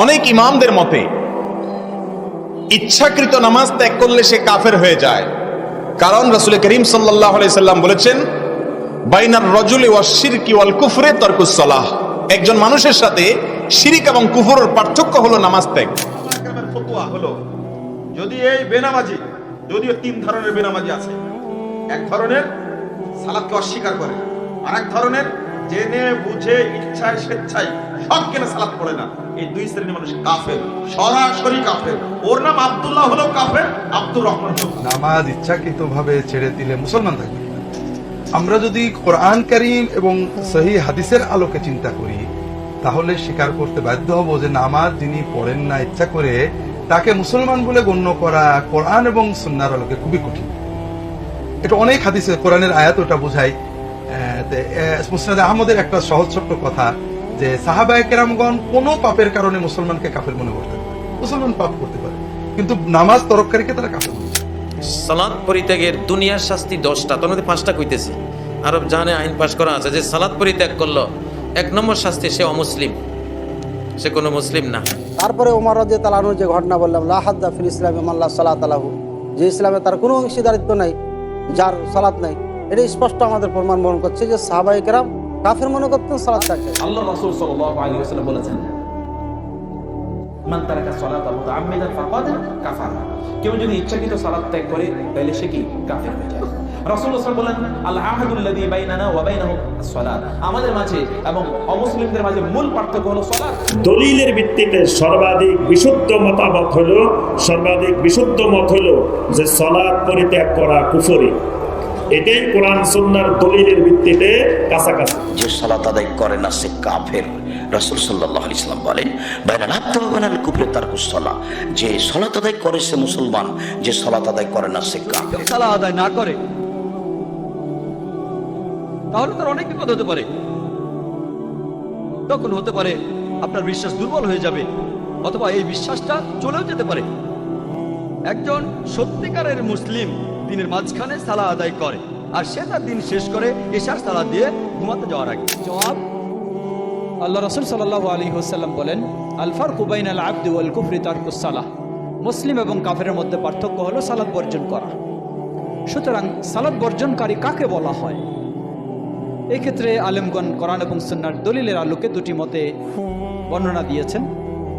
অনেক ইমামদের মতে, ইচ্ছাকৃত নামাজ ত্যাগ করলে সে কাফের হয়ে যায়। কারণ রসুল করিম সাল্লাহ সাল্লাম বলেছেন, বাইনার রজুলি ওয়া শিরকি ওয়াল কুফরে তরকুসলাহ একজন মানুষের সাথে শিরিক এবং কুফরের পার্থক্য হলো নামাজ ত্যাগ। হলো, যদি এই বেনামাজি, যদিও তিন ধরনের বেনামাজি আছে। এক ধরনের সালাদকে অস্বীকার করে আর এক ধরনের জেনে, বুঝে, ইচ্ছায়, স্বেচ্ছায় সব কেনে সালাদ পড়ে না? এই দুই শ্রেণির মানুষ কাফের, সরাসরি কাফের। ওর নাম আব্দুল্লাহ হলো কাফের, আব্দুর রহমান। নামাজ ইচ্ছাকৃতভাবে ছেড়ে দিলে মুসলমান থাকবে। আমরা যদি কোরআন করিম এবং সহি হাদিসের আলোকে চিন্তা করি, তাহলে স্বীকার করতে বাধ্য হব যে নামাজ যিনি পড়েন না ইচ্ছা করে, তাকে মুসলমান বলে গণ্য করা কোরআন এবং সুন্নার আলোকে খুবই কঠিন। এটা অনেক হাদিসে কোরআনের আয়াত ওটা বোঝায়। মুসনাদ আহমদের একটা সহজ ছোট্ট কথা যে সাহাবায়ে কেরামগণ কোন পাপের কারণে মুসলমানকে কাফের মনে করতে পারে মুসলমান পাপ করতে পারে। কিন্তু নামাজ তরফকারীকে তারা কাফের মনে সালাদ পরিত্যাগের দুনিয়ার শাস্তি দশটা তোর মধ্যে পাঁচটা কইতেছি। আরব জানে আইন পাশ করা আছে যে সালাদ পরিত্যাগ করল এক নম্বর শাস্তি সে অমুসলিম। সে কোনো মুসলিম না। তারপরে ওমর রাজি তালানুর যে ঘটনা বললাম লাহাদ্দা ফিল ইসলাম মাল্লা সালাত আলাহু যে ইসলামে তার কোনো অংশীদারিত্ব নাই যার সালাত নাই এটা স্পষ্ট আমাদের প্রমাণ বহন করছে যে সাহাবাই কেরাম কাফের মনে করতেন সালাদ থাকে আল্লাহ রাসূল সাল্লাল্লাহু আলাইহি ওয়াসাল্লাম বলেছেন মান তারাকা সালাতা মুতাআম্মিদান ফাকাদ কাফারা। কেউ যদি ইচ্ছাকৃত সালাত ত্যাগ করে তাহলে সে কি? কাফের হয়ে যায়। রাসূলুল্লাহ বলেন আল আহাদুল্লাযী বাইনানা ওয়া বাইনাহুম আস-সালাত। আমাদের মাঝে এবং অমুসলিমদের মাঝে মূল পার্থক্য হলো সালাত। দলিলের ভিত্তিতে সর্বাধিক বিশুদ্ধ মতামত হলো সর্বাধিক বিশুদ্ধ মত হলো যে সলাদ পরিত্যাগ করা কুফরি। এটাই কোরআন সুন্নার দলিলের ভিত্তিতে কাছাকাছি। যে সালাত আদায় করে না সে কাফের। রাসূল সাল্লাল্লাহু আলাইহি সাল্লাম বলেন বাইনাল কুফরি যে সালাত আদায় করে সে মুসলমান যে সালাত আদায় করে না সে কাফের। সালা আদায় না করে তাহলে তার অনেক বিপদ হতে পারে। তখন হতে পারে আপনার বিশ্বাস দুর্বল হয়ে যাবে অথবা এই বিশ্বাসটা চলেও যেতে পারে। একজন সত্যিকারের মুসলিম দিনের মাঝখানে সালা আদায় করে। আর সে তার দিন শেষ করে এশার সালা দিয়ে ঘুমাতে যাওয়ার আগে। জবাব, আল্লাহ রসুল সাল্লাহ আলী হোসাল্লাম বলেন আলফার কুবাইন আল আব্দু আল কুফরি তারকুসালাহ মুসলিম এবং কাফেরের মধ্যে পার্থক্য হলো সালাদ বর্জন করা। সুতরাং সালাদ বর্জনকারী কাকে বলা হয়? এক্ষেত্রে আলেমগণ কোরআন এবং সুন্নার দলিলের আলোকে দুটি মতে বর্ণনা দিয়েছেন।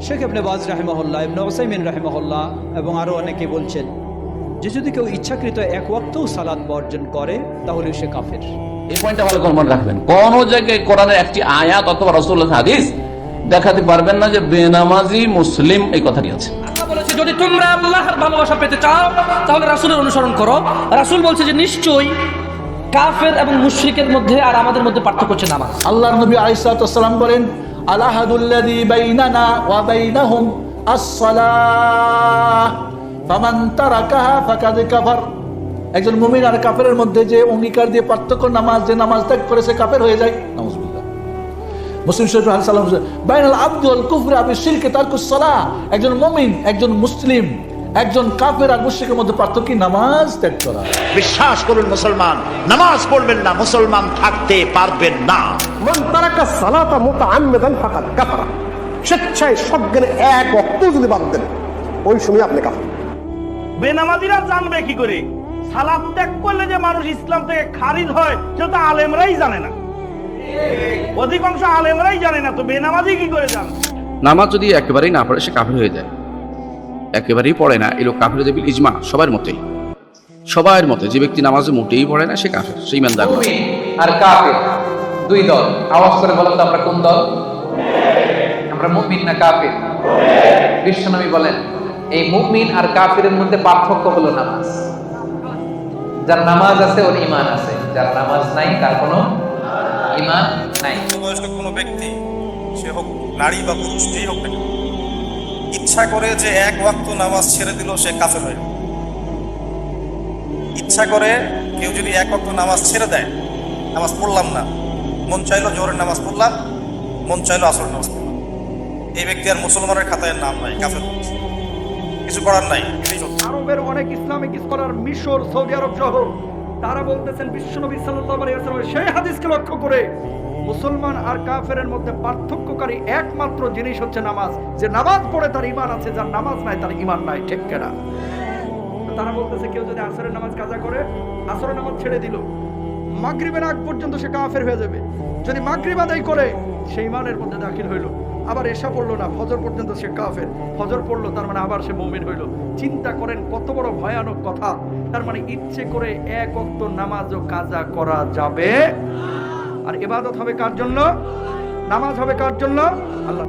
শেখ ইবনে বাজ রাহেমহল্লা ইবনে ওসাইমিন রাহেমহল্লা এবং আরও অনেকে বলছেন যে যদি কেউ ইচ্ছাকৃত এক ওয়াক্তও সালাদ বর্জন করে তাহলে সে কাফের। এই পয়েন্টটা ভালো করে মনে রাখবেন। কোন জায়গায় কোরআনের একটি আয়াত অথবা রাসূলুল্লাহ হাদিস দেখাতে পারবেন না যে বেনামাজি মুসলিম এই কথাটি আছে আল্লাহ যদি তোমরা আল্লাহর ভালোবাসা পেতে চাও তাহলে রাসূলের অনুসরণ করো। রাসূল বলছে যে নিশ্চয়ই কাফের এবং মুশরিকের মধ্যে আর আমাদের মধ্যে পার্থক্য হচ্ছে নামাজ। আল্লাহর নবী আলাইসালাম বলেন আলাহাদুল্লাযী বাইনানা ওয়া বাইনাহুম আস-সালাহ। একজন মুমিন আর কাফেরের মধ্যে যে অঙ্গীকার দিয়ে পার্থক্য নামাজ যে নামাজ ত্যাগ করে সে কাফের হয়ে যায় নাউজুবিল্লাহ। মুসলিম শরীফ সালাম বাইনাল আব্দুল কুফরি আবি শিরকে তারকুস একজন মুমিন একজন মুসলিম একজন কাফের আর মুশরিকের মধ্যে পার্থক্য নামাজ ত্যাগ করা। বিশ্বাস করুন মুসলমান নামাজ পড়বেন না মুসলমান থাকতে পারবেন না। মান তারাকা সালাতা মুতাআম্মিদান ফাকাদ কাফারা। স্বেচ্ছায় সজ্ঞানে এক অক্ত যদি বাদ দেন ওই সময় আপনি কাফের। বেনামাজিরা জানবে কি করে? সালাদ ত্যাগ করলে যে মানুষ ইসলাম থেকে খারিজ হয় সেটা তো আলেমরাই জানে না। অধিকাংশ আলেমরাই জানে না তো বেনামাজি কি করে জানে? নামাজ যদি একেবারেই না পড়ে সে কাফের হয়ে যায়। একেবারেই পড়ে না এই লোক কাফের হয়ে যাবে ইজমা সবার মতেই। সবার মতে যে ব্যক্তি নামাজে মোটেই পড়ে না সে কাফের সেই ইমানদার। আর কাফের দুই দল। আওয়াজ করে বলেন তো আমরা কোন দল? আমরা মুমিন না কাফের? বিশ্বনবী বলেন এই মুমিন আর কাফিরের মধ্যে পার্থক্য হলো নামাজ। যার নামাজ আছে, ওর ইমান আছে। যার নামাজ নাই, তার কোনো ইমান নাই। বয়স্ক কোনো ব্যক্তি, সে হোক নারী বা পুরুষ, যেই হোক ইচ্ছা করে যে এক ওয়াক্ত নামাজ ছেড়ে দিল সে কাফের হয়ে ইচ্ছা করে কেউ যদি এক ওয়াক্ত নামাজ ছেড়ে দেয়, নামাজ পড়লাম না, মন চাইলো জোরের নামাজ পড়লাম, মন চাইলো আসরের নামাজ পড়লাম। এই ব্যক্তি আর মুসলমানের খাতায় নাম নাই, কাফের। কিছু করার নাই। আরবের অনেক ইসলামিক স্কলার মিশর, সৌদি আরব সহ, তারা বলতেছেন সেই হাদিসকে লক্ষ্য করে মুসলমান আর কাফেরের মধ্যে পার্থক্যকারী একমাত্র জিনিস হচ্ছে নামাজ। যে নামাজ পড়ে তার ঈমান আছে, যার নামাজ নাই তার ঈমান নাই, ঠিক কেনা? তারা বলতেছে, কেউ যদি আসরের নামাজ কাজা করে, আসরের নামাজ ছেড়ে দিল, মাগরিবের আগ পর্যন্ত সে কাফের হয়ে যাবে। যদি মাগরিব আদায় করে, সে ইমানের মধ্যে দাখিল হইল। আবার এসা পড়ল না, ফজর পর্যন্ত সে কাফের। ফজর পড়ল, তার মানে আবার সে মৌমিন হইল। চিন্তা করেন কত বড় ভয়ানক কথা। তার মানে ইচ্ছে করে এক অক্ত নামাজ ও কাজা করা যাবে। আর এবাদত হবে কার জন্য? নামাজ হবে কার জন্য? আল্লাহ